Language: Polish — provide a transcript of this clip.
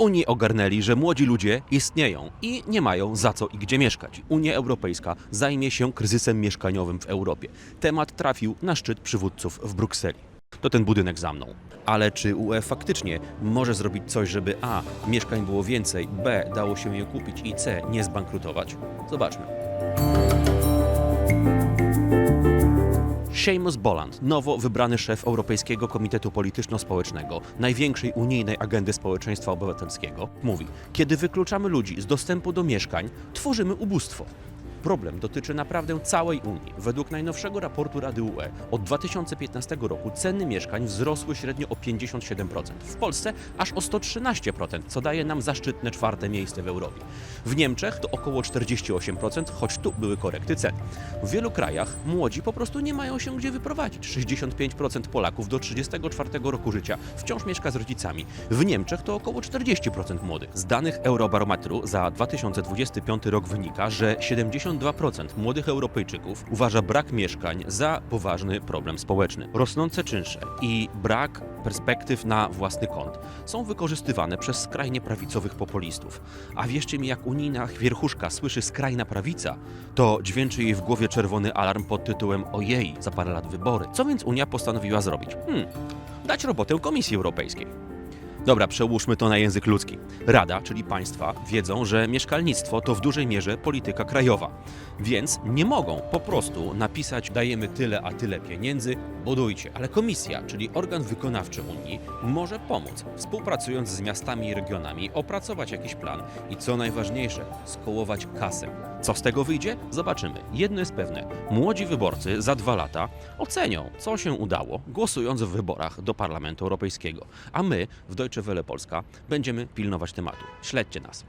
Unii ogarnęli, że młodzi ludzie istnieją i nie mają za co i gdzie mieszkać. Unia Europejska zajmie się kryzysem mieszkaniowym w Europie. Temat trafił na szczyt przywódców w Brukseli. To ten budynek za mną. Ale czy UE faktycznie może zrobić coś, żeby A. mieszkań było więcej, B. dało się je kupić i C. nie zbankrutować? Zobaczmy. Seamus Bolland, nowo wybrany szef Europejskiego Komitetu Polityczno-Społecznego, największej unijnej agendy społeczeństwa obywatelskiego, mówi: Kiedy wykluczamy ludzi z dostępu do mieszkań, tworzymy ubóstwo. Problem dotyczy naprawdę całej Unii. Według najnowszego raportu Rady UE od 2015 roku ceny mieszkań wzrosły średnio o 57%. W Polsce aż o 113%, co daje nam zaszczytne czwarte miejsce w Europie. W Niemczech to około 48%, choć tu były korekty cen. W wielu krajach młodzi po prostu nie mają się gdzie wyprowadzić. 65% Polaków do 34 roku życia wciąż mieszka z rodzicami. W Niemczech to około 40% młodych. Z danych Eurobarometru za 2025 rok wynika, że 72% młodych Europejczyków uważa brak mieszkań za poważny problem społeczny. Rosnące czynsze i brak perspektyw na własny kąt są wykorzystywane przez skrajnie prawicowych populistów. A wierzcie mi, jak unijna wierchuszka słyszy skrajna prawica, to dźwięczy jej w głowie czerwony alarm pod tytułem Ojej, za parę lat wybory. Co więc Unia postanowiła zrobić? Hmm, dać robotę Komisji Europejskiej. Dobra, przełóżmy to na język ludzki. Rada, czyli państwa, wiedzą, że mieszkalnictwo to w dużej mierze polityka krajowa. Więc nie mogą po prostu napisać dajemy tyle a tyle pieniędzy, budujcie. Ale komisja, czyli organ wykonawczy Unii, może pomóc, współpracując z miastami i regionami, opracować jakiś plan i co najważniejsze, skołować kasę. Co z tego wyjdzie? Zobaczymy. Jedno jest pewne. Młodzi wyborcy za dwa lata ocenią, co się udało, głosując w wyborach do Parlamentu Europejskiego. A my w Deutsche Welle Polska będziemy pilnować tematu. Śledźcie nas.